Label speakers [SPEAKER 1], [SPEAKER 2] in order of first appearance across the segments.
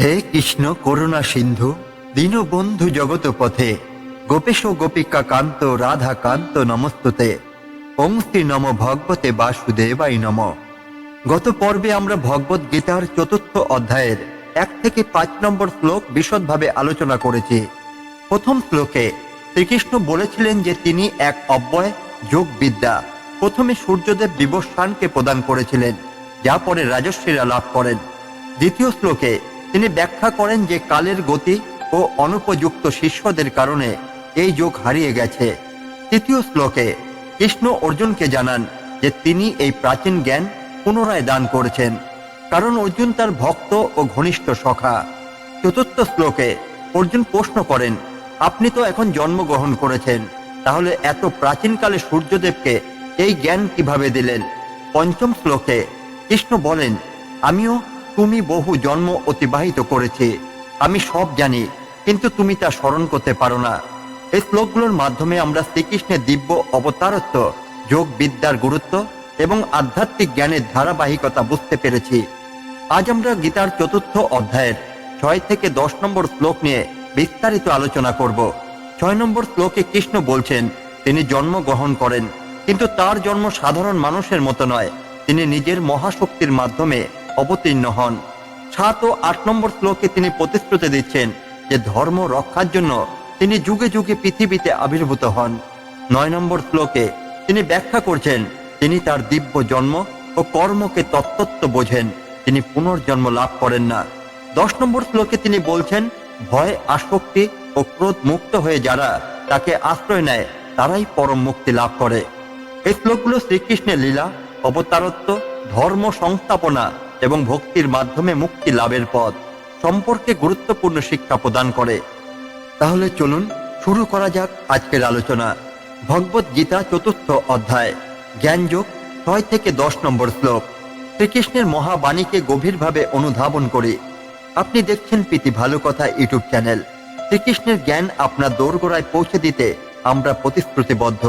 [SPEAKER 1] হে কৃষ্ণ করুণা সিন্ধু, দীনবন্ধু জগত পথে গোপেশ গোপিকা কান্ত, রাধা কান্ত নমস্তুতে ওং নম ভগবতে বাসুদেবাই নম। গত পর্বে আমরা ভগবত গীতার চতুর্থ অধ্যায়ের এক থেকে পাঁচ নম্বর শ্লোক বিশদভাবে আলোচনা করেছি। প্রথম শ্লোকে শ্রীকৃষ্ণ বলেছিলেন যে তিনি এক অব্যয় যোগ বিদ্যা প্রথমে সূর্যদেব বিবস্বানকে প্রদান করেছিলেন, যা পরে রাজস্বীরা লাভ করেন। দ্বিতীয় শ্লোকে তিনি ব্যাখ্যা করেন যে কালের গতি ও অনুপযুক্ত শিষ্যদের কারণে এই যোগ হারিয়ে গেছে। তৃতীয় শ্লোকে কৃষ্ণ অর্জুনকে জানান যে তিনি এই প্রাচীন জ্ঞান পুনরায় দান করেছেন, কারণ অর্জুন তার ভক্ত ও ঘনিষ্ঠ সখা। চতুর্থ শ্লোকে অর্জুন প্রশ্ন করেন, আপনি তো এখন জন্মগ্রহণ করেছেন, তাহলে এত প্রাচীনকালে সূর্যদেবকে এই জ্ঞান কীভাবে দিলেন? পঞ্চম শ্লোকে কৃষ্ণ বলেন, আমিও তুমি বহু জন্ম অতিবাহিত করেছি। আমি সব জানি, কিন্তু তুমি তা স্মরণ করতে পারো না। এই শ্লোকগুলোর মাধ্যমে আমরা শ্রীকৃষ্ণের দিব্য অবতারত্ব যোগ বিদ্যার গুরুত্ব এবং আধ্যাত্মিক জ্ঞানের ধারাবাহিকতা বুঝতে পেরেছি। আজ আমরা গীতার চতুর্থ অধ্যায়ের ছয় থেকে দশ নম্বর শ্লোক নিয়ে বিস্তারিত আলোচনা করব। ছয় নম্বর শ্লোকে কৃষ্ণ বলছেন, তিনি জন্ম গ্রহণ করেন, কিন্তু তার জন্ম সাধারণ মানুষের মতো নয়। তিনি নিজের মহাশক্তির মাধ্যমে অবতীর্ণ হন। সাত ও আট নম্বর শ্লোকে তিনি প্রতিশ্রুতি দিচ্ছেন যে ধর্ম রক্ষার জন্য তিনি যুগে যুগে পৃথিবীতে আবির্ভূত হন। নয় নম্বর শ্লোকে তিনি ব্যাখ্যা করছেন, তিনি তার দিব্য জন্ম ও কর্মকে তত্ত্বত্ব বোঝেন, তিনি পুনর্জন্ম লাভ করেন না। দশ নম্বর শ্লোকে তিনি বলছেন, ভয়, আসক্তি ও ক্রোধ মুক্ত হয়ে যারা তাকে আশ্রয় নেয়, তারাই পরম মুক্তি লাভ করে। এই শ্লোকগুলো শ্রীকৃষ্ণের লীলা, অবতারত্ব, ধর্ম সংস্থাপনা এবং ভক্তির মাধ্যমে মুক্তি লাভের পথ সম্পর্কে গুরুত্বপূর্ণ শিক্ষা প্রদান করে। তাহলে চলুন শুরু করা যাক আজকের আলোচনা। ভগবত গীতা চতুর্থ অধ্যায়, জ্ঞানযোগ, ছয় থেকে দশ নম্বর শ্লোক। শ্রীকৃষ্ণের মহাবাণীকে গভীরভাবে অনুধাবন করে। আপনি দেখছেন প্রীতি ভালো কথা ইউটিউব চ্যানেল। শ্রীকৃষ্ণের জ্ঞান আপনার দোরগোড়ায় পৌঁছে দিতে আমরা প্রতিশ্রুতিবদ্ধ।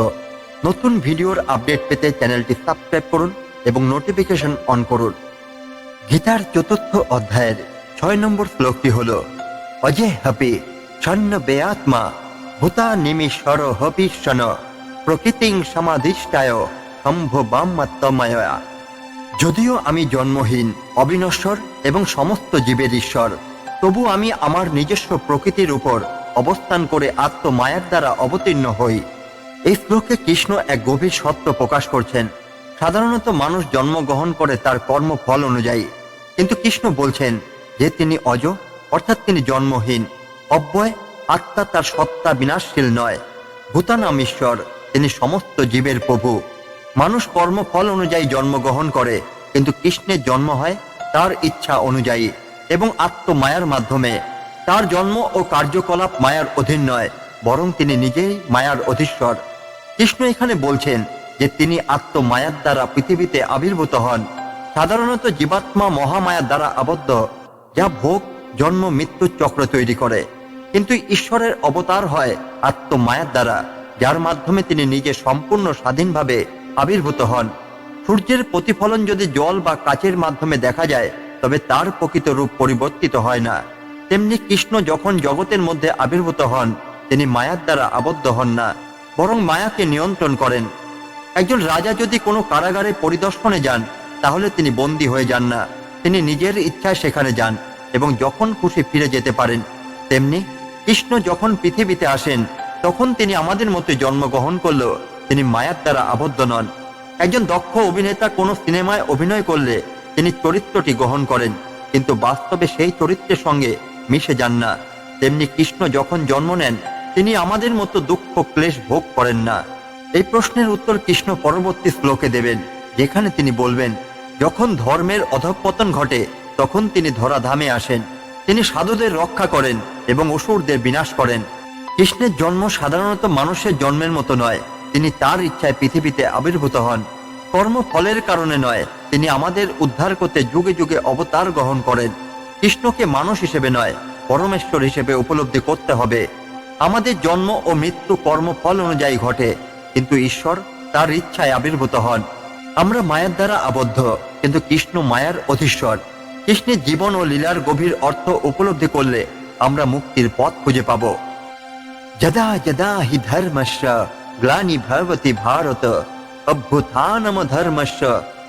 [SPEAKER 1] নতুন ভিডিওর আপডেট পেতে চ্যানেলটি সাবস্ক্রাইব করুন এবং নোটিফিকেশন অন করুন। গীতার চতুর্থ অধ্যায়ের ছয় নম্বর শ্লোকটি হল অজে হপি ছন্ন বেয়াত্মা, ভূতা নিমিশ্বর হপি শন, প্রকৃতিং সমাধিষ্ঠায় সম্ভ বাম্মাত্মমায়া যদিও আমি জন্মহীন, অবিনশ্বর এবং সমস্ত জীবের ঈশ্বর, তবু আমি আমার নিজস্ব প্রকৃতির উপর অবস্থান করে আত্মমায়ার দ্বারা অবতীর্ণ হই। এই শ্লোকে কৃষ্ণ এক গভীর সত্য প্রকাশ করছেন। সাধারণত মানুষ জন্মগ্রহণ করে তার কর্মফল অনুযায়ী। কিন্তু কৃষ্ণ বলছেন যে তিনি অজ, অর্থাৎ তিনি জন্মহীন। অব্যয়, আত্মা তার সত্তা বিনাশশীল নয়। ভূতানাম ঈশ্বর, তিনি সমস্ত জীবের প্রভু। মানুষ কর্মফল অনুযায়ী জন্মগ্রহণ করে, কিন্তু কৃষ্ণের জন্ম হয় তার ইচ্ছা অনুযায়ী এবং আত্মমায়ার মাধ্যমে। তার জন্ম ও কার্যকলাপ মায়ার অধীন নয়, বরং তিনি নিজেই মায়ার অধীশ্বর। কৃষ্ণ এখানে বলছেন যে তিনি আত্মমায়ার দ্বারা পৃথিবীতে আবির্ভূত হন। সাধারণত জীবাত্মা মহামায়ার দ্বারা আবদ্ধ, যা ভোগ, জন্ম মৃত্যুর চক্র তৈরি করে। কিন্তু ঈশ্বরের অবতার হয় আত্মমায়ার দ্বারা, যার মাধ্যমে তিনি নিজে সম্পূর্ণ স্বাধীনভাবে আবির্ভূত হন। সূর্যের প্রতিফলন যদি জল বা কাচের মাধ্যমে দেখা যায়, তবে তার প্রকৃত রূপ পরিবর্তিত হয় না। তেমনি কৃষ্ণ যখন জগতের মধ্যে আবির্ভূত হন, তিনি মায়ার দ্বারা আবদ্ধ হন না, বরং মায়াকে নিয়ন্ত্রণ করেন। একজন রাজা যদি কোনো কারাগারে পরিদর্শনে যান তাহলে তিনি বন্দী হয়ে যান না। তিনি নিজের ইচ্ছায় সেখানে যান এবং যখন খুশি ফিরে যেতে পারেন, তেমনি কৃষ্ণ যখন পৃথিবীতে আসেন, তখন তিনি আমাদের মধ্যে জন্মগ্রহণ করলেও তিনি মায়ার দ্বারা আবদ্ধ নন। একজন দক্ষ অভিনেতা কোনো সিনেমায় অভিনয় করলে তিনি চরিত্রটি গ্রহণ করেন, কিন্তু বাস্তবে সেই চরিত্রের সঙ্গে মিশে যান না। তেমনি কৃষ্ণ যখন জন্ম নেন, তিনি আমাদের মতো দুঃখ ক্লেশ ভোগ করেন না। এই প্রশ্নের উত্তর কৃষ্ণ পরবর্তী শ্লোকে দেবেন, যেখানে তিনি বলবেন যখন ধর্মের অধঃপতন ঘটে, তখন তিনি ধরাধামে আসেন। তিনি সাধুদের রক্ষা করেন এবং অসুরদের বিনাশ করেন। কৃষ্ণের জন্ম সাধারণত মানুষের জন্মের মতো নয়, তিনি তার ইচ্ছায় পৃথিবীতে আবির্ভূত হন। কর্মফলের কারণে নয়, তিনি আমাদের উদ্ধার করতে যুগে যুগে অবতার গ্রহণ করেন। কৃষ্ণকে মানুষ হিসেবে নয়, পরমেশ্বর হিসেবে উপলব্ধি করতে হবে। আমাদের জন্ম ও মৃত্যু কর্মফল অনুযায়ী ঘটে, কিন্তু ঈশ্বর তার ইচ্ছায় আবির্ভূত হন। আমরা মায়ার দ্বারা আবদ্ধ, কিন্তু কৃষ্ণ মায়ার অধীশ্বর। কৃষ্ণের জীবন ও লীলার গভীর অর্থ উপলব্ধি করলে আমরা মুক্তির পথ খুঁজে পাব। যদা যদা হি ধর্মস্য গ্লানি ভবতি ভারত, অভ্যুত্থানম ধর্মস্য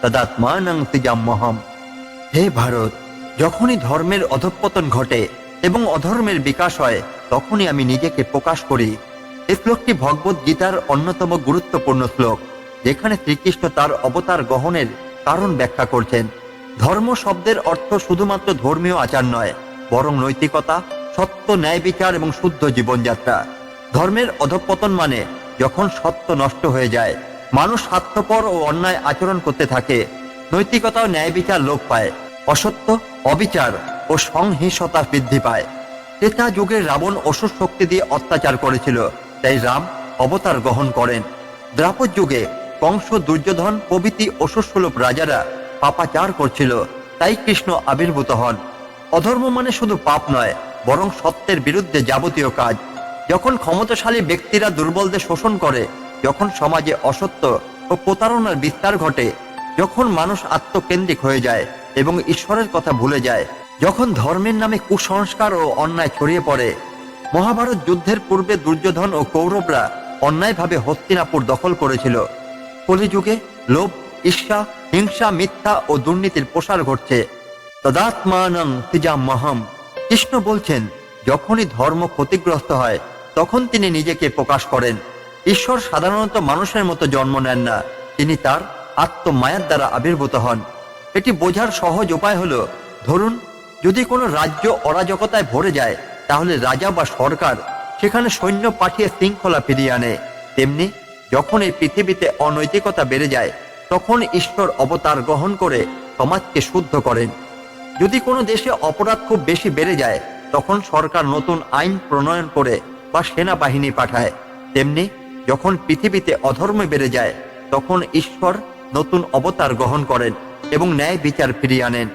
[SPEAKER 1] তদাত্মানং তিজাম্যহম হে ভারত, যখনই ধর্মের অধঃপতন ঘটে এবং অধর্মের বিকাশ হয়, তখনই আমি নিজেকে প্রকাশ করি। এই শ্লোকটি ভগবত গীতার অন্যতম গুরুত্বপূর্ণ শ্লোক। যেখানে শ্রীকৃষ্ণ তার অবতার গ্রহণের কারণ ব্যাখ্যা করছেন। ধর্ম শব্দের অর্থ শুধুমাত্র ধর্মীয় আচার নয়, বরং নৈতিকতা, সত্য, ন্যায় বিচার এবং শুদ্ধ জীবনযাত্রা। ধর্মের অধঃপতন মানে যখন সত্য নষ্ট হয়ে যায়, মানুষ স্বার্থপর ও অন্যায় আচরণ করতে থাকে, নৈতিকতা ও ন্যায় বিচার লোপ পায়, অসত্য, অবিচার ও সংহিংসতা বৃদ্ধি পায়। ত্রেতা যুগের রাবণ অসুর শক্তি দিয়ে অত্যাচার করেছিল, তাই রাম অবতার গ্রহণ করেন। দ্রাপদ যুগে কংস দুর্যোধন, প্রভৃতি অসুরসুলভ রাজারা পাপাচার করছিল, তাই কৃষ্ণ আবির্ভূত হন। অধর্ম মানে শুধু পাপ নয়, বরং সত্যের বিরুদ্ধে যাবতীয় কাজ। যখন ক্ষমতাশালী ব্যক্তিরা দুর্বলদের শোষণ করে, যখন সমাজে অসত্য ও প্রতারণার বিস্তার ঘটে, যখন মানুষ আত্মকেন্দ্রিক হয়ে যায় এবং ঈশ্বরের কথা ভুলে যায়, যখন ধর্মের নামে কুসংস্কার ও অন্যায় ছড়িয়ে পড়ে, মহাভারত যুদ্ধের পূর্বে দুর্যোধন ও কৌরবরা অন্যায়ভাবে হস্তিনাপুর দখল করেছিল। কলিযুগে লোভ, ঈর্ষা, হিংসা, মিথ্যা ও দুর্নীতির প্রসার ঘটছে। তদাত্মানং তিজামহম কৃষ্ণ বলছেন, যখনই ধর্ম ক্ষতিগ্রস্ত হয়, তখন তিনি নিজেকে প্রকাশ করেন। ঈশ্বর সাধারণত মানুষের মতো জন্ম নেন না। তিনি তার আত্মমায়ার দ্বারা আবির্ভূত হন। এটি বোঝার সহজ উপায় হলো, ধরুন, যদি কোনো রাজ্য অরাজকতায় ভরে যায়, তাহলে রাজা বা সরকার সেখানে সৈন্য পাঠিয়ে শৃঙ্খলা ফিরিয়ে আনে। তেমনি যখন এই পৃথিবীতে অনৈতিকতা বেড়ে যায়, তখন ঈশ্বর অবতার গ্রহণ করে সমাজকে শুদ্ধ করেন। যদি কোনো দেশে অপরাধ খুব বেশি বেড়ে যায়, তখন সরকার নতুন আইন প্রণয়ন করে বা সেনাবাহিনী পাঠায়। তেমনি যখন পৃথিবীতে অধর্ম বেড়ে যায়, তখন ঈশ্বর নতুন অবতার গ্রহণ করেন এবং ন্যায় বিচার ফিরিয়ে আনেন।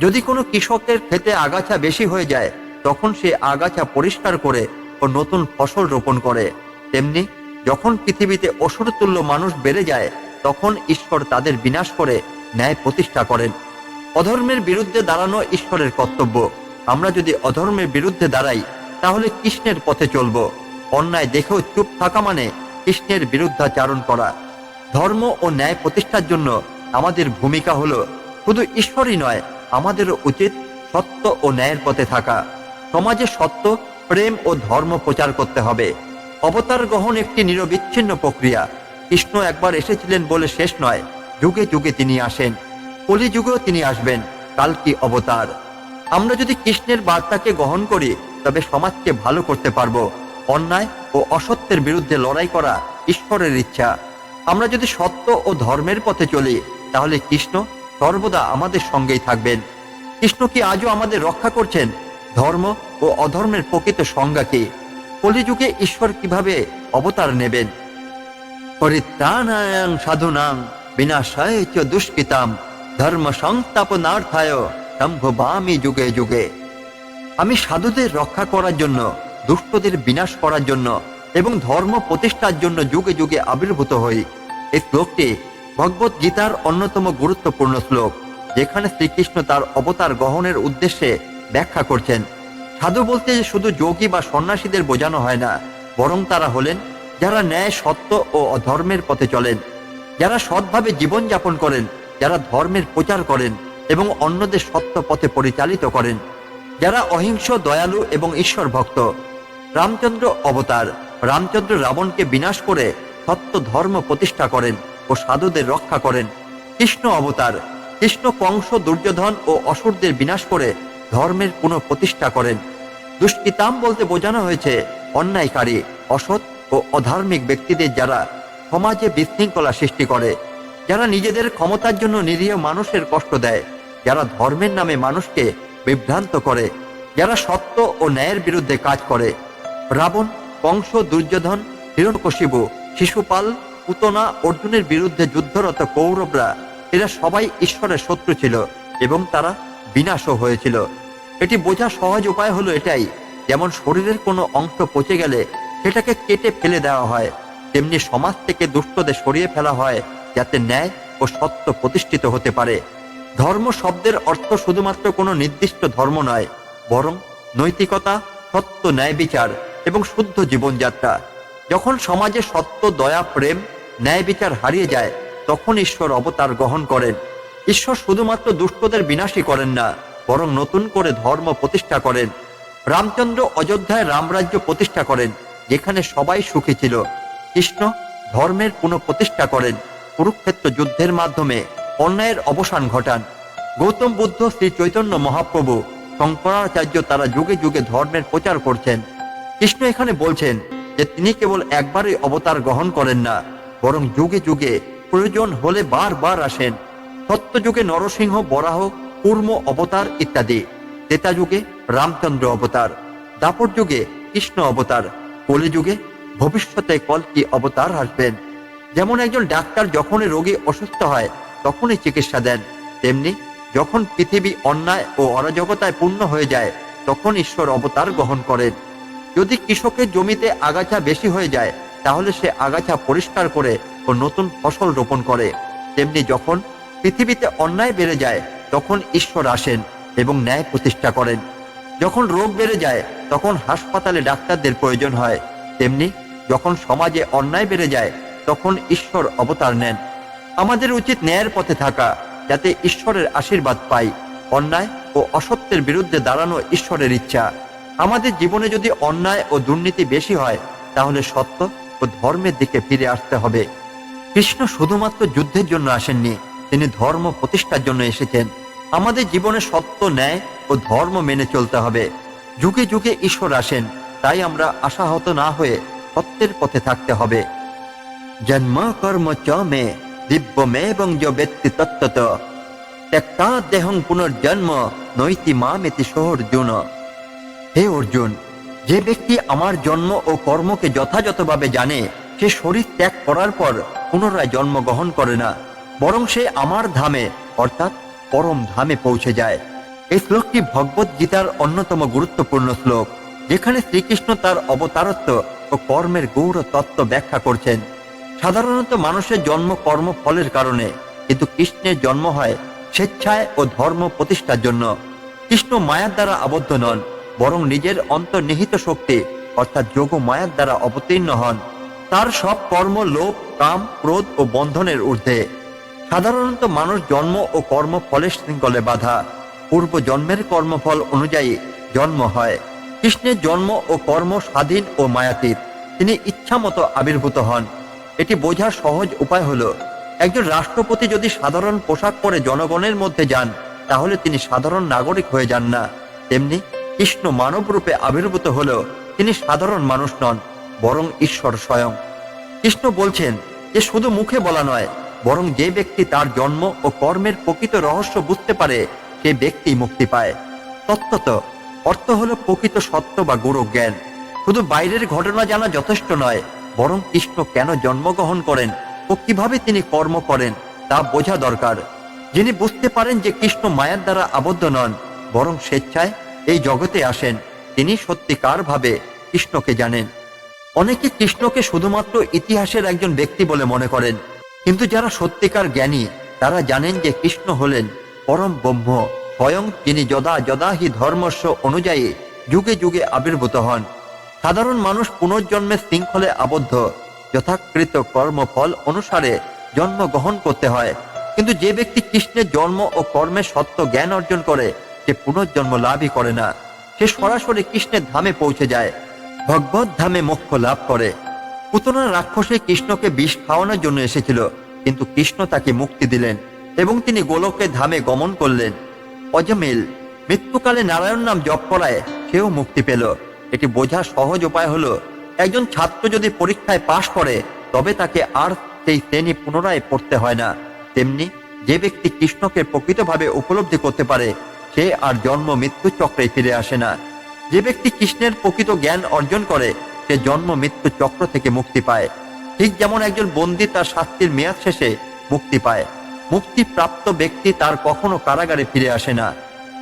[SPEAKER 1] যদি কোনো কৃষকের ক্ষেতে আগাছা বেশি হয়ে যায়, তখন সে আগাছা পরিষ্কার করে ও নতুন ফসল রোপণ করে। তেমনি যখন পৃথিবীতে অসুরতুল্য মানুষ বেড়ে যায়, তখন ঈশ্বর তাদের বিনাশ করে ন্যায় প্রতিষ্ঠা করেন। অধর্মের বিরুদ্ধে দাঁড়ানো ঈশ্বরের কর্তব্য। আমরা যদি অধর্মের বিরুদ্ধে দাঁড়াই, তাহলে কৃষ্ণের পথে চলব। অন্যায় দেখেও চুপ থাকা মানে কৃষ্ণের বিরুদ্ধাচারণ করা। ধর্ম ও ন্যায় প্রতিষ্ঠার জন্য আমাদের ভূমিকা হলো শুধু ঈশ্বরই নয়, আমাদেরও উচিত সত্য ও ন্যায়ের পথে থাকা। সমাজে সত্য, প্রেম ও ধর্ম প্রচার করতে হবে। অবতার গ্রহণ একটি নিরবিচ্ছিন্ন প্রক্রিয়া। কৃষ্ণ একবার এসেছিলেন বলে শেষ নয়। যুগে যুগে তিনি আসেন। কলিযুগেও তিনি আসবেন। কালকি অবতার? আমরা যদি কৃষ্ণের বার্তাকে গ্রহণ করি, তবে সমাজকে ভালো করতে পারব। অন্যায় ও অসত্যের বিরুদ্ধে লড়াই করা ঈশ্বরের ইচ্ছা। আমরা যদি সত্য ও ধর্মের পথে চলি, তাহলে কৃষ্ণ সর্বদা আমাদের সঙ্গেই থাকবেন। কৃষ্ণ কি আজও আমাদের রক্ষা করছেন? ধর্ম ও অধর্মের প্রকৃত সংজ্ঞা কি? কলিযুগে ঈশ্বর কীভাবে অবতার নেবেন? পরিত্রাণায়াং সাধুনাং বিনাশায় চ দুষ্কৃতাম ধর্ম সংস্থাপনার্থায় সম্ভবামি যুগে যুগে। আমি সাধুদের রক্ষা করার জন্য, দুষ্টদের বিনাশ করার জন্য এবং ধর্ম প্রতিষ্ঠার জন্য যুগে যুগে আবির্ভূত হই। এই শ্লোকটি ভগবত গীতার অন্যতম গুরুত্বপূর্ণ শ্লোক, যেখানে শ্রীকৃষ্ণ তার অবতার গ্রহণের উদ্দেশ্যে ব্যাখ্যা করছেন। সাধু বলতে শুধু যোগী বা সন্ন্যাসীদের বোঝানো হয় না, বরং তারা হলেন যারা ন্যায়, সত্য ও অধর্মের পথে চলেন, যারা সৎভাবে জীবনযাপন করেন, যারা ধর্মের প্রচার করেন এবং অন্যদের সত্য পথে পরিচালিত করেন, যারা অহিংস, দয়ালু এবং ঈশ্বর ভক্ত। রামচন্দ্র অবতার, রামচন্দ্র রাবণকে বিনাশ করে সত্য ধর্ম প্রতিষ্ঠা করেন ও সাধুদের রক্ষা করেন। কৃষ্ণ অবতার, কৃষ্ণ কংস, দুর্যোধন ও অসুরদের বিনাশ করে ধর্মের পুনঃ প্রতিষ্ঠা করেন। দুষ্কৃতাম বলতে বোঝানো হয়েছে, অন্যায়কারী, অসৎ ও অধার্মিক ব্যক্তিদের যারা সমাজে বিশৃঙ্খলা সৃষ্টি করে, যারা নিজেদের ক্ষমতার জন্য নিরীহ মানুষের কষ্ট দেয়, যারা ধর্মের নামে মানুষকে বিভ্রান্ত করে, যারা সত্য ও ন্যায়ের বিরুদ্ধে কাজ করে। রাবণ কংস দুর্যোধন হিরণকশিবু শিশুপাল, পুতনা, অর্জুনের বিরুদ্ধে যুদ্ধরত কৌরবরা, এরা সবাই ঈশ্বরের শত্রু ছিল এবং তারা বিনাশও হয়েছিল। এটি বোঝা সহজ উপায় হলো এটাই, যেমন শরীরের কোনো অংশ পচে গেলে সেটাকে কেটে ফেলে দেওয়া হয়, তেমনি সমাজ থেকে দুষ্টদের সরিয়ে ফেলা হয় যাতে ন্যায় ও সত্য প্রতিষ্ঠিত হতে পারে। ধর্ম শব্দের অর্থ শুধুমাত্র কোনো নির্দিষ্ট ধর্ম নয়, বরং নৈতিকতা, সত্য ন্যায় বিচার এবং শুদ্ধ জীবনযাত্রা। যখন সমাজে সত্য, দয়া, প্রেম, ন্যায় বিচার হারিয়ে যায়, তখন ঈশ্বর অবতার গ্রহণ করেন। ঈশ্বর শুধুমাত্র দুষ্টদের বিনাশী করেন না, বরং নতুন করে ধর্ম প্রতিষ্ঠা করেন। রামচন্দ্র অযোধ্যায় রামরাজ্য প্রতিষ্ঠা করেন, যেখানে সবাই সুখী ছিল। কৃষ্ণ ধর্মের পুনঃপ্রতিষ্ঠা করেন, কুরুক্ষেত্র যুদ্ধের মাধ্যমে অন্যায়ের অবসান ঘটান। গৌতম বুদ্ধ শ্রী চৈতন্য মহাপ্রভু, শঙ্করাচার্য তারা যুগে যুগে ধর্মের প্রচার করছেন। কৃষ্ণ এখানে বলছেন যে তিনি কেবল একবারই অবতার গ্রহণ করেন না, বরং যুগে যুগে প্রয়োজন হলে বারবার আসেন। সত্যযুগে নরসিংহ, বরাহ, কুর্ম অবতার ইত্যাদি। যুগে রামচন্দ্র অবতার দাপর যুগে কৃষ্ণ অবতার কলি যুগে ভবিষ্যতে কলকি অবতার আসবেন। যেমন একজন ডাক্তার যখনই রোগী অসুস্থ হয়, তখনই চিকিৎসা দেন। তেমনি যখন পৃথিবী অন্যায় ও অরাজকতায় পূর্ণ হয়ে যায়, তখন ঈশ্বর অবতার গ্রহণ করেন। যদি কৃষকের জমিতে আগাছা বেশি হয়ে যায়, তাহলে সে আগাছা পরিষ্কার করে ও নতুন ফসল রোপণ করে। তেমনি যখন পৃথিবীতে অন্যায় বেড়ে যায়, তখন ঈশ্বর আসেন এবং ন্যায় প্রতিষ্ঠা করেন। যখন রোগ বেড়ে যায়, তখন হাসপাতালে ডাক্তারদের প্রয়োজন হয়। তেমনি, যখন সমাজে অন্যায় বেড়ে যায়, তখন ঈশ্বর অবতার নেন। আমাদের উচিত ন্যায়ের পথে থাকা, যাতে ঈশ্বরের আশীর্বাদ পাই। অন্যায় ও অসত্যের বিরুদ্ধে দাঁড়ানো ঈশ্বরের ইচ্ছা। আমাদের জীবনে যদি অন্যায় ও দুর্নীতি বেশি হয়, তাহলে সত্য ও ধর্মের দিকে ফিরে আসতে হবে। কৃষ্ণ শুধুমাত্র যুদ্ধের জন্য আসেননি তিনি ধর্ম প্রতিষ্ঠার জন্য এসেছেন। আমাদের জীবনে সত্য, ন্যায় ও ধর্ম মেনে চলতে হবে। যুগে যুগে ঈশ্বর আসেন, তাই আমরা আশাহত না হয়ে সত্যের পথে থাকতে হবে। জন্ম কর্ম চ মে দিব্যমেবং য ব্যক্তি তত্ত্বত। ত্যক্তা দেহং পুনর্জন্ম, নৈতি মা মামেতি সোহর্জুন। হে অর্জুন, যে ব্যক্তি আমার জন্ম ও কর্মকে যথাযথভাবে জানে, সে শরীর ত্যাগ করার পর পুনরায় জন্মগ্রহণ করে না। বরং সে আমার ধামে, অর্থাৎ পরম ধামে পৌঁছে যায়। এই শ্লোকটি ভগবত গীতার অন্যতম গুরুত্বপূর্ণ শ্লোক, যেখানে শ্রীকৃষ্ণ তার অবতারত্ব ও কর্মের গৌর তত্ত্ব ব্যাখ্যা করছেন। সাধারণত মানুষের জন্ম কর্ম ফলের কারণে, কিন্তু কৃষ্ণের জন্ম হয় স্বেচ্ছায় ও ধর্ম প্রতিষ্ঠার জন্য। কৃষ্ণ মায়ার দ্বারা আবদ্ধ নন, বরং নিজের অন্তর্নিহিত শক্তি, অর্থাৎ যোগ মায়ার দ্বারা অবতীর্ণ হন। তার সব কর্ম লোভ, কাম, ক্রোধ ও বন্ধনের ঊর্ধ্বে। সাধারণত মানুষ জন্ম ও কর্ম ফলের শৃঙ্খলে বাধা। পূর্ব জন্মের কর্মফল অনুযায়ী জন্ম হয়। কৃষ্ণের জন্ম ও কর্ম স্বাধীন ও মায়াতীত। তিনি ইচ্ছামতো আবির্ভূত হন। এটি বোঝার সহজ উপায় হলো, একজন রাষ্ট্রপতি যদি সাধারণ পোশাক পরে জনগণের মধ্যে যান, তাহলে তিনি সাধারণ নাগরিক হয়ে যান না। তেমনি কৃষ্ণ মানব রূপে আবির্ভূত হলেও তিনি সাধারণ মানুষ নন, বরং ঈশ্বর স্বয়ং। কৃষ্ণ বলছেন যে শুধু মুখে বলা নয় বরং যে ব্যক্তি তার জন্ম ও কর্মের প্রকৃত রহস্য বুঝতে পারে, সে ব্যক্তি মুক্তি পায়। তত্ত্বত, অর্থ হলো প্রকৃত সত্য বা গুরু জ্ঞান। শুধু বাইরের ঘটনা জানা যথেষ্ট নয়, বরং কৃষ্ণ কেন জন্মগ্রহণ করেন ও কীভাবে তিনি কর্ম করেন তা বোঝা দরকার। যিনি বুঝতে পারেন যে কৃষ্ণ মায়ার দ্বারা আবদ্ধ নন, বরং স্বেচ্ছায় এই জগতে আসেন, তিনি সত্যিকার ভাবে কৃষ্ণকে জানেন। অনেকে কৃষ্ণকে শুধুমাত্র ইতিহাসের একজন ব্যক্তি বলে মনে করেন। কিন্তু যারা সত্যিকার জ্ঞানী, তারা জানেন যে কৃষ্ণ হলেন পরম ব্রহ্ম, স্বয়ং যিনি যদা যদাহি ধর্মস্ব অনুযায়ী যুগে যুগে আবির্ভূত হন। সাধারণ মানুষ পুনর্জন্মের শৃঙ্খলে আবদ্ধ। যথাকৃত কর্মফল অনুসারে জন্মগ্রহণ করতে হয়। কিন্তু যে ব্যক্তি কৃষ্ণের জন্ম ও কর্মের সত্য জ্ঞান অর্জন করে, সে পুনর্জন্ম লাভই করে না। সে সরাসরি কৃষ্ণের ধামে পৌঁছে যায়। ভগবত ধামে মোক্ষ লাভ করে। পুতনা রাক্ষসে কৃষ্ণকে বিষ খাওয়ানোর জন্য এসেছিল, কিন্তু কৃষ্ণ তাকে মুক্তি দিলেন এবং তিনি গোলকের ধামে গমন করলেন। অজমিল মৃত্যুকালে নারায়ণ নাম জপ করায় সেও মুক্তি পেল। এটি বোঝার সহজ উপায় হলো, একজন ছাত্র যদি পরীক্ষায় পাশ করে, তবে তাকে আর সেই শ্রেণি পুনরায় পড়তে হয় না। তেমনি যে ব্যক্তি কৃষ্ণকে প্রকৃতভাবে উপলব্ধি করতে পারে, সে আর জন্ম মৃত্যু চক্রে ফিরে আসে না। যে ব্যক্তি কৃষ্ণের প্রকৃত জ্ঞান অর্জন করে সে জন্ম মৃত্যু চক্র থেকে মুক্তি পায়। ঠিক যেমন একজন বন্দী তার শাস্তির মেয়াদ শেষে মুক্তি পায়। মুক্তি প্রাপ্ত ব্যক্তি তার কখনো কারাগারে ফিরে আসে না।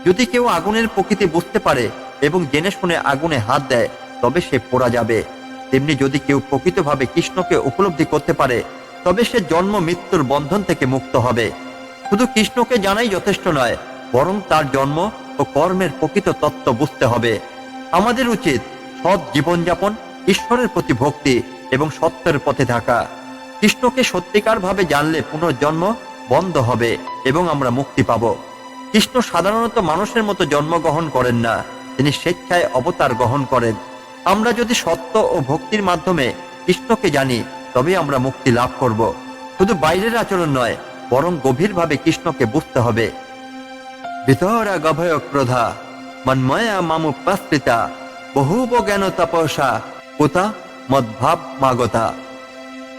[SPEAKER 1] যদি কেউ আগুনের প্রকৃতি বুঝতে পারে এবং জেনে শুনে আগুনে হাত দেয়, তবে সে পোড়া যাবে। তেমনি যদি কেউ প্রকৃতভাবে কৃষ্ণকে উপলব্ধি করতে পারে, তবে সে জন্ম মৃত্যুর বন্ধন থেকে মুক্ত হবে। শুধু কৃষ্ণকে জানাই যথেষ্ট নয়, বরং তার জন্ম ও কর্মের প্রকৃত তত্ত্ব বুঝতে হবে। আমাদের উচিত সৎ জীবনযাপন ঈশ্বরের প্রতি ভক্তি এবং সত্যের পথে থাকা। কৃষ্ণকে সত্যিকার ভাবে জানলে পুনর্জন্ম বন্ধ হবে এবং আমরা মুক্তি পাব। কৃষ্ণ সাধারণত মানুষের মতো জন্মগ্রহণ করেন না, তিনি স্বেচ্ছায় অবতার গ্রহণ করেন। আমরা যদি সত্য ও ভক্তির মাধ্যমে কৃষ্ণকে জানি তবে আমরা মুক্তি লাভ করব। শুধু বাইরের আচরণ নয়, বরং গভীরভাবে কৃষ্ণকে বুঝতে হবে। ভিতরা গভয় ক্রোধা মন্ময়া মামুপাস্ত্রিতা বহুব জ্ঞান তপসা পুতা মদ্ভাব মাগতা।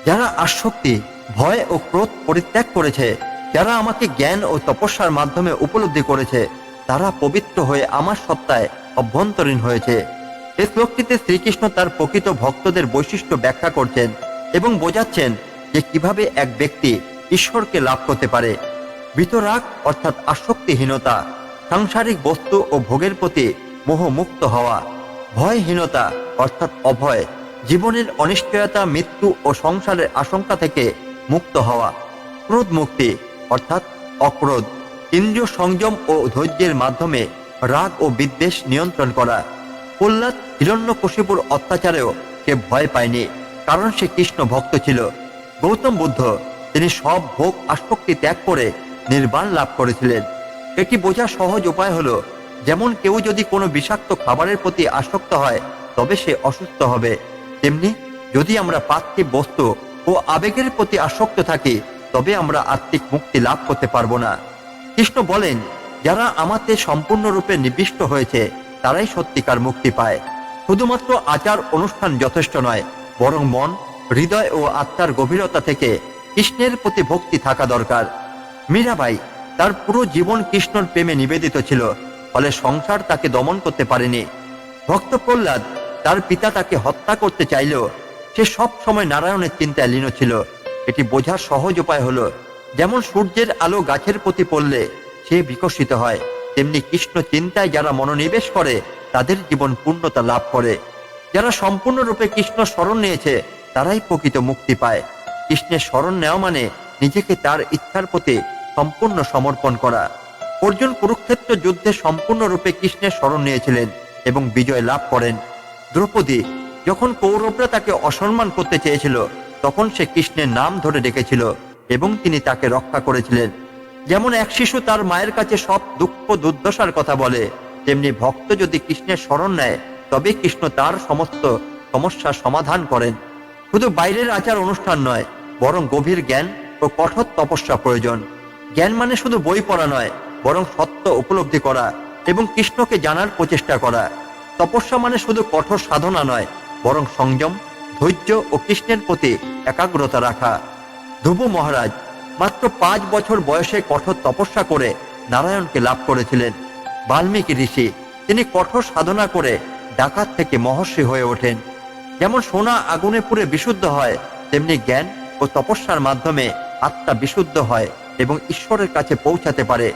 [SPEAKER 1] যারা আসক্তি, ভয় ও ক্রোধ পরিত্যাগ করেছে, যারা আমাকে জ্ঞান ও তপস্যার মাধ্যমে উপলব্ধি করেছে, তারা পবিত্র হয়ে আমার সত্তায় অভ্যন্তরীণ হয়েছে। এই শ্লোকটিতে শ্রীকৃষ্ণ তার প্রকৃত ভক্তদের বৈশিষ্ট্য ব্যাখ্যা করছেন এবং বোঝাচ্ছেন যে কীভাবে এক ব্যক্তি ঈশ্বরকে লাভ করতে পারে। বিতরাগ অর্থাৎ আসক্তিহীনতা, সাংসারিক বস্তু ও ভোগের প্রতি মোহমুক্ত হওয়া ভয়হীনতা, অর্থাৎ অভয়, জীবনের অনিশ্চয়তা, মৃত্যু ও সংসারের আশঙ্কা থেকে মুক্ত হওয়া, ক্রোধ মুক্তি, অর্থাৎ অক্রোধ ইন্দ্রিয় সংযম ও ধৈর্যের মাধ্যমে রাগ ও বিদ্বেষ নিয়ন্ত্রণ করা। প্রহ্লাদ হিরণ্য হিরণ্যকশিপুর অত্যাচারেও সে ভয় পায়নি, কারণ সে কৃষ্ণ ভক্ত ছিল। গৌতম বুদ্ধ, তিনি সব ভোগ আসক্তি ত্যাগ করে নির্বাণ লাভ করেছিলেন। এটি বোঝার সহজ উপায় হলো যেমন কেউ যদি কোনো বিষাক্ত খাবারের প্রতি আসক্ত হয়, তবে সে অসুস্থ হবে। তেমনি যদি আমরা পার্থিব বস্তু ও আবেগের প্রতি আসক্ত থাকি, তবে আমরা আত্মিক মুক্তি লাভ করতে পারব না। কৃষ্ণ বলেন, যারা আমাতে সম্পূর্ণরূপে নিবিষ্ট হয়েছে, তারাই সত্যিকার মুক্তি পায়। শুধুমাত্র আচার অনুষ্ঠান যথেষ্ট নয়, বরং মন, হৃদয় ও আত্মার গভীরতা থেকে কৃষ্ণের প্রতি ভক্তি থাকা দরকার। মীরাবাই, তার পুরো জীবন কৃষ্ণর প্রেমে নিবেদিত ছিল। ফলে সংসার তাকে দমন করতে পারেনি। ভক্ত প্রহ্লাদ তার পিতা তাকে হত্যা করতে চাইলেও সে সব সময় নারায়ণের চিন্তায় লীন ছিল। এটি বোঝার সহজ উপায় হলো, যেমন সূর্যের আলো গাছের প্রতি পড়লে সে বিকশিত হয়, তেমনি কৃষ্ণ চিন্তায় যারা মনোনিবেশ করে, তাদের জীবন পূর্ণতা লাভ করে। যারা সম্পূর্ণরূপে কৃষ্ণ স্মরণ নিয়েছে, তারাই প্রকৃত মুক্তি পায়। কৃষ্ণের স্মরণ নেওয়া মানে নিজেকে তার ইচ্ছার প্রতি সম্পূর্ণ সমর্পণ করা। অর্জুন কুরুক্ষেত্র যুদ্ধে সম্পূর্ণরূপে কৃষ্ণের স্মরণ নিয়েছিলেন এবং বিজয় লাভ করেন। দ্রৌপদী যখন কৌরবরা তাকে অসম্মান করতে চেয়েছিল, তখন সে কৃষ্ণের নাম ধরে ডেকেছিল এবং তিনি তাকে রক্ষা করেছিলেন। যেমন এক শিশু তার মায়ের কাছে সব দুঃখ দুর্দশার কথা বলে, তেমনি ভক্ত যদি কৃষ্ণের স্মরণ নেয়, তবে কৃষ্ণ তার সমস্ত সমস্যার সমাধান করেন। শুধু বাইরের আচার অনুষ্ঠান নয়, বরং গভীর জ্ঞান ও কঠোর তপস্যা প্রয়োজন। জ্ঞান মানে শুধু বই পড়া নয় বরং সত্য উপলব্ধি করা এবং কৃষ্ণকে জানার প্রচেষ্টা করা। তপস্যা মানে শুধু কঠোর সাধনা নয়, বরং সংযম, ধৈর্য ও কৃষ্ণের প্রতি একাগ্রতা রাখা। ধ্রুব মহারাজ, মাত্র পাঁচ বছর বয়সে কঠোর তপস্যা করে নারায়ণকে লাভ করেছিলেন। বাল্মীকি ঋষি, তিনি কঠোর সাধনা করে ডাকাত থেকে মহর্ষি হয়ে ওঠেন। যেমন সোনা আগুনে পুড়ে বিশুদ্ধ হয়, তেমনি জ্ঞান ও তপস্যার মাধ্যমে আত্মা বিশুদ্ধ হয় এবং ঈশ্বরের কাছে পৌঁছাতে পারে।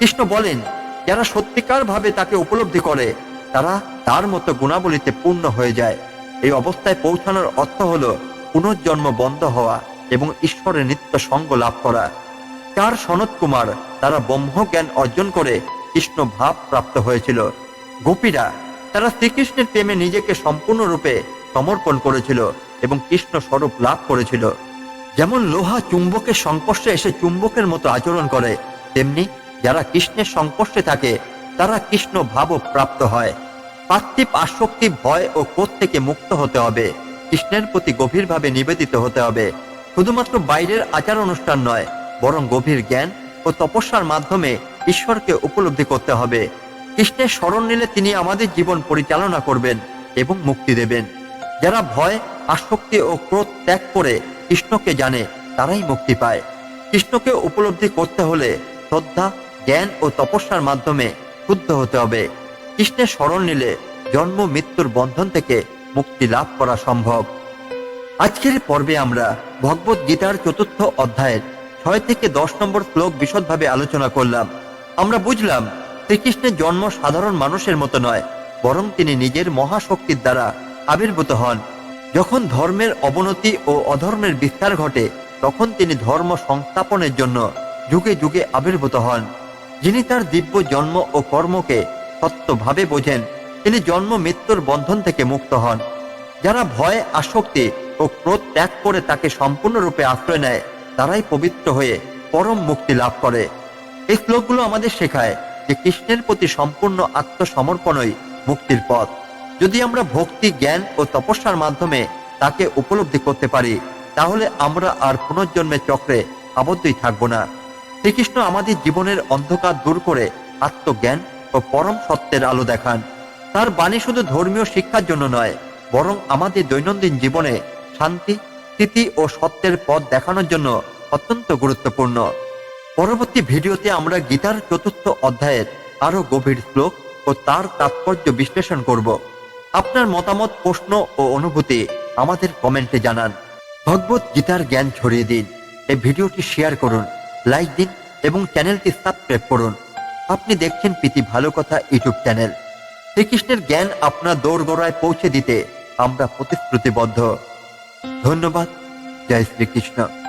[SPEAKER 1] কৃষ্ণ বলেন, যারা সত্যিকার ভাবে তাকে উপলব্ধি করে, তারা তার মতো গুণাবলীতে পূর্ণ হয়ে যায়। এই অবস্থায় পৌঁছানোর অর্থ হলো পুনর্জন্ম বন্ধ হওয়া এবং ঈশ্বরের নিত্য সঙ্গ লাভ করা। চার সনত কুমার তারা ব্রহ্মজ্ঞান অর্জন করে কৃষ্ণ ভাব প্রাপ্ত হয়েছিল? গোপীরা তারা শ্রীকৃষ্ণের প্রেমে নিজেকে সম্পূর্ণরূপে সমর্পণ করেছিল এবং কৃষ্ণ স্বরূপ লাভ করেছিল। যেমন লোহা চুম্বকের সংস্পর্শে এসে চুম্বকের মতো আচরণ করে, তেমনি যারা কৃষ্ণের সংস্পর্শে থাকে, তারা কৃষ্ণ ভাবও প্রাপ্ত হয়। পার্থিব আসক্তি, ভয় ও ক্রোধ থেকে মুক্ত হতে হবে। কৃষ্ণের প্রতি গভীরভাবে নিবেদিত হতে হবে। শুধুমাত্র বাইরের আচার অনুষ্ঠান নয়, বরং গভীর জ্ঞান ও তপস্যার মাধ্যমে ঈশ্বরকে উপলব্ধি করতে হবে। কৃষ্ণের স্মরণ নিলে তিনি আমাদের জীবন পরিচালনা করবেন এবং মুক্তি দেবেন। যারা ভয়, আসক্তি ও ক্রোধ ত্যাগ করে কৃষ্ণকে জানে, তারাই মুক্তি পায়। কৃষ্ণকে উপলব্ধি করতে হলে শ্রদ্ধা জ্ঞান ও তপস্যার মাধ্যমে শুদ্ধ হতে হবে। কৃষ্ণের স্মরণ নিলে জন্ম, মৃত্যুর বন্ধন থেকে মুক্তি লাভ করা সম্ভব। আজকের পর্বে আমরা ভগবত গীতার চতুর্থ অধ্যায়ের ছয় থেকে দশ নম্বর শ্লোক বিশদভাবে আলোচনা করলাম। আমরা বুঝলাম, শ্রীকৃষ্ণের জন্ম সাধারণ মানুষের মতো নয়, বরং তিনি নিজের মহাশক্তির দ্বারা আবির্ভূত হন। যখন ধর্মের অবনতি ও অধর্মের বিস্তার ঘটে, তখন তিনি ধর্ম সংস্থাপনের জন্য যুগে যুগে আবির্ভূত হন। যিনি তার দিব্য জন্ম ও কর্মকে সত্যভাবে বোঝেন, তিনি জন্ম মৃত্যুর বন্ধন থেকে মুক্ত হন। যারা ভয়, আসক্তি ও ক্রোধ ত্যাগ করে তাকে সম্পূর্ণরূপে আশ্রয় নেয়, তারাই পবিত্র হয়ে পরম মুক্তি লাভ করে। এই শ্লোকগুলো আমাদের শেখায় যে কৃষ্ণের প্রতি সম্পূর্ণ আত্মসমর্পণই মুক্তির পথ। যদি আমরা ভক্তি, জ্ঞান ও তপস্যার মাধ্যমে তাকে উপলব্ধি করতে পারি, তাহলে আমরা আর পুনর্জন্মের চক্রে আবদ্ধই থাকব না। শ্রীকৃষ্ণ আমাদের জীবনের অন্ধকার দূর করে আত্মজ্ঞান ও পরম সত্যের আলো দেখান। তার বাণী শুধু ধর্মীয় শিক্ষার জন্য নয়, বরং আমাদের দৈনন্দিন জীবনে শান্তি, স্থিতি ও সত্যের পথ দেখানোর জন্য অত্যন্ত গুরুত্বপূর্ণ। পরবর্তী ভিডিওতে আমরা গীতার চতুর্থ অধ্যায়ের আরও গভীর শ্লোক ও তার তাৎপর্য বিশ্লেষণ করব। আপনার মতামত, প্রশ্ন ও অনুভূতি আমাদের কমেন্টে জানান। ভগবত গীতার জ্ঞান ছড়িয়ে দিন। এই ভিডিওটি শেয়ার করুন। লাইক দিন এবং চ্যানেলটি সাবস্ক্রাইব করুন। আপনি দেখছেন প্রীতি ভালো কথা ইউটিউব চ্যানেল। শ্রীকৃষ্ণের জ্ঞান আপনার দৌড় গোড়ায় পৌঁছে দিতে আমরা প্রতিশ্রুতিবদ্ধ। ধন্যবাদ। জয় শ্রীকৃষ্ণ।